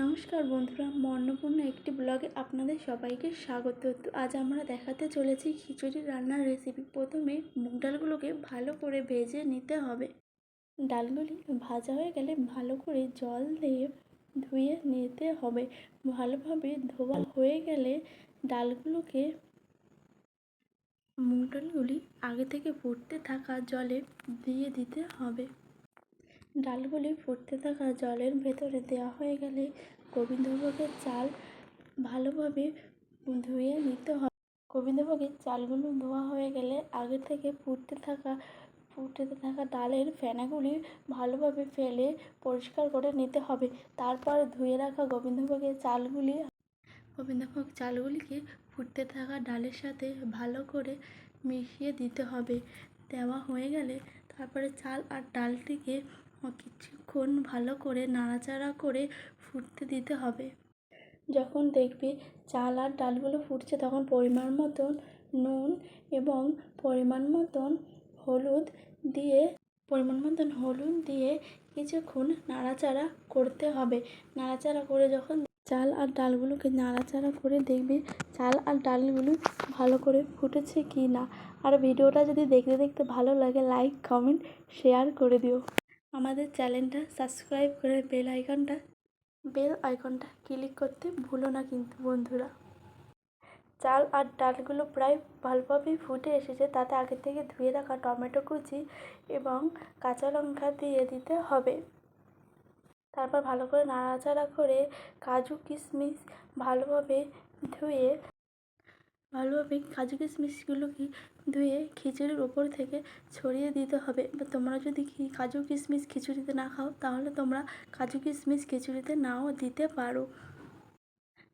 নমস্কার বন্ধুরা, মন্নপূর্ণ একটি ব্লগে আপনাদের সবাইকে স্বাগত। তো আজ আমরা দেখাতে চলেছি খিচুড়ি রান্নার রেসিপি প্রথমে মুগ ডালগুলোকে ভালো করে ভেজে নিতে হবে। ডালগুলি ভাজা হয়ে গেলে ভালো করে জল দিয়ে ধুয়ে নিতে হবে। ভালোভাবে ধোয়া হয়ে গেলে ডালগুলোকে মুগ ডালগুলি আগে থেকে ফুটতে থাকা জলে দিয়ে দিতে হবে। ডালগুলি ফুটতে থাকা জলের ভেতরে দেওয়া হয়ে গেলে গোবিন্দভোগের চাল ভালোভাবে ধুয়ে নিতে হবে। গোবিন্দভোগের চালগুলো ধোয়া হয়ে গেলে আগে থেকে ফুটতে থাকা ফুটতে থাকা ডালের ফেনাগুলি ভালোভাবে ফেলে পরিষ্কার করে নিতে হবে। তারপর ধুয়ে রাখা গোবিন্দভোগের চালগুলি। গোবিন্দভোগ চালগুলিকে ফুটতে থাকা ডালের সাথে ভালো করে মিশিয়ে দিতে হবে। দেওয়া হয়ে গেলে তারপরে চাল আর ডালটিকে কিছুক্ষণ ভালো করে নাড়াচাড়া করে ফুটতে দিতে হবে। যখন দেখবে চাল আর ডালগুলো ফুটছে, তখন পরিমাণ মতন নুন এবং পরিমাণ মতন হলুদ দিয়ে, পরিমাণ মতন হলুদ দিয়ে কিছুক্ষণ নাড়াচাড়া করতে হবে। নাড়াচাড়া করে যখন চাল আর ডালগুলোকে নাড়াচাড়া করে দেখবে চাল আর ডালগুলো ভালো করে ফুটেছে কি না আর ভিডিওটা যদি দেখতে দেখতে ভালো লাগে লাইক কমেন্ট শেয়ার করে দিও। আমাদের চ্যানেলটা সাবস্ক্রাইব করে বেল আইকনটা বেল আইকনটা ক্লিক করতে ভুলো না কিন্তু বন্ধুরা। চাল আর ডালগুলো প্রায় ভালোভাবেই ফুটে এসেছে, তাতে আগে থেকে ধুয়ে রাখা টমেটো কুচি এবং কাঁচা লঙ্কা দিয়ে দিতে হবে। তারপর ভালো করে নাড়াচাড়া করে কাজু কিশমিশ ভালোভাবে ধুয়ে ভালোভাবে কাজু কিশমিশগুলোকে ধুয়ে খিচুড়ির ওপর থেকে ছড়িয়ে দিতে হবে। বা তোমরা যদি কাজু কিশমিশ খিচুড়িতে না খাও, তাহলে তোমরা কাজু কিশমিশ খিচুড়িতে নাও দিতে পারো।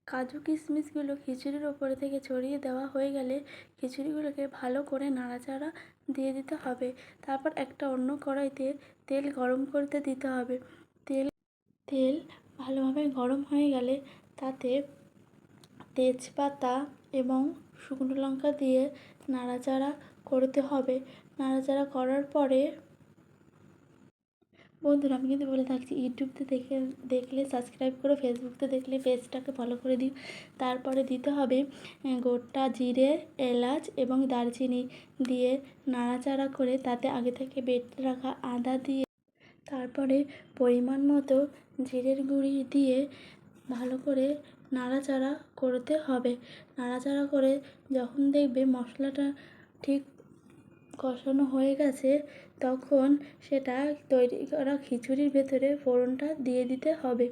কাজু কিশমিশগুলো খিচুড়ির ওপরে থেকে ছড়িয়ে দেওয়া হয়ে গেলে খিচুড়িগুলোকে ভালো করে নাড়াচাড়া দিয়ে দিতে হবে। তারপর একটা অন্য কড়াইতে তেল গরম করতে দিতে হবে। তেল তেল ভালোভাবে গরম হয়ে গেলে তাতে তেজপাতা এবং শুকনো লঙ্কা দিয়ে নাড়াচাড়া করতে হবে। নাড়াচাড়া করার পরে বন্ধুরা, আমি কিন্তু বলে থাকছি ইউটিউবতে দেখে, দেখলে সাবস্ক্রাইব করো ফেসবুকতে দেখলে পেজটাকে ফলো করে দিও তারপরে দিতে হবে গোটা জিরে, এলাচ এবং দারচিনি দিয়ে নাড়াচাড়া করে, তাতে আগে থেকে বেটে রাখা আদা দিয়ে, তারপরে পরিমাণ মতো জিরের গুঁড়ি দিয়ে ভালো করে নাড়াচাড়া করতে হবে। নাড়াচাড়া করে যখন দেখবে মশলাটা ঠিক কষানো হয়ে গেছে, তখন সেটা তৈরি করা খিচুড়ির ভেতরে ফোড়নটা দিয়ে দিতে হবে।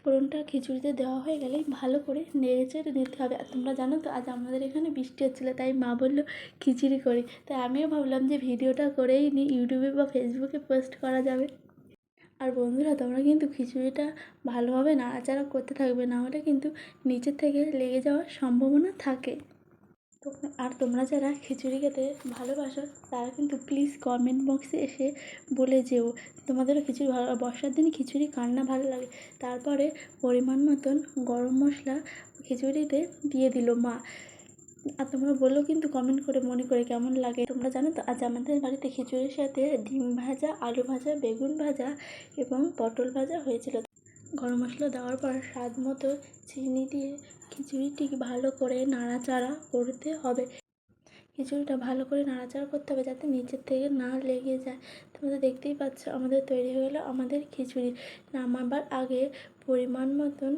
ফোড়নটা খিচুড়িতে দেওয়া হয়ে গেলে ভালো করে নেড়ে চেড়ে নিতে হবে। আর তোমরা জানো তো, আজ আমাদের এখানে বৃষ্টি হচ্ছিল, তাই মা বলল, খিচুড়ি করি। তাই আমিও ভাবলাম যে ভিডিওটা করেই নিই ইউটিউবে বা ফেসবুকে পোস্ট করা যাবে। আর বন্ধুরা, তোমরা কিন্তু খিচুড়িটা ভালোভাবে নাড়াচাড়া করতে থাকবে, না হলে কিন্তু নিচের থেকে লেগে যাওয়ার সম্ভাবনা থাকে। তো, আর তোমরা যারা খিচুড়ি খেতে ভালোবাসো, তারা কিন্তু প্লিজ কমেন্ট বক্সে এসে বলে যেও, তোমাদেরও খিচুড়ি ভালো বর্ষার দিনে খিচুড়ি কান্না ভালো লাগে। তারপরে পরিমাণ মতন গরম মশলা খিচুড়িতে দিয়ে দিল মা। আর তোমরা বলল কিন্তু কমেন্ট করে মনে করে কেমন লাগে। তোমরা জানো তো, আজ আমাদের বাড়িতে খিচুড়ির সাথে ডিম ভাজা, আলু ভাজা, বেগুন ভাজা এবং পটল ভাজা হয়েছিল। গরম মশলা দেওয়ার পর স্বাদ মতো চিনি দিয়ে খিচুড়িটি ভালো করে নাড়াচাড়া করতে হবে। খিচুড়িটা ভালো করে নাড়াচাড়া করতে হবে যাতে নিচের থেকে না লেগে যায়। তোমরা দেখতেই পাচ্ছ, আমাদের তৈরি হয়ে গেলো আমাদের খিচুড়ি। নামাবার আগে পরিমাণ মতন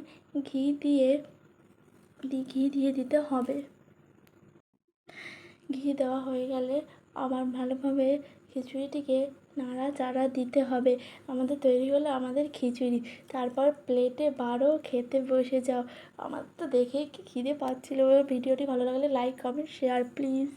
ঘি দিয়ে ঘি দিয়ে দিতে হবে। ঘি দেওয়া হয়ে গেলে আবার ভালোভাবে খিচুড়িটিকে নাড়াচাড়া দিতে হবে। আমাদের তৈরি হলো আমাদের খিচুড়ি। তারপর প্লেটে বারো খেতে বসে যাও। আমার তো দেখে কি খিদে পাচ্ছিলো। ভিডিওটি ভালো লাগলে লাইক কমেন্ট শেয়ার প্লিজ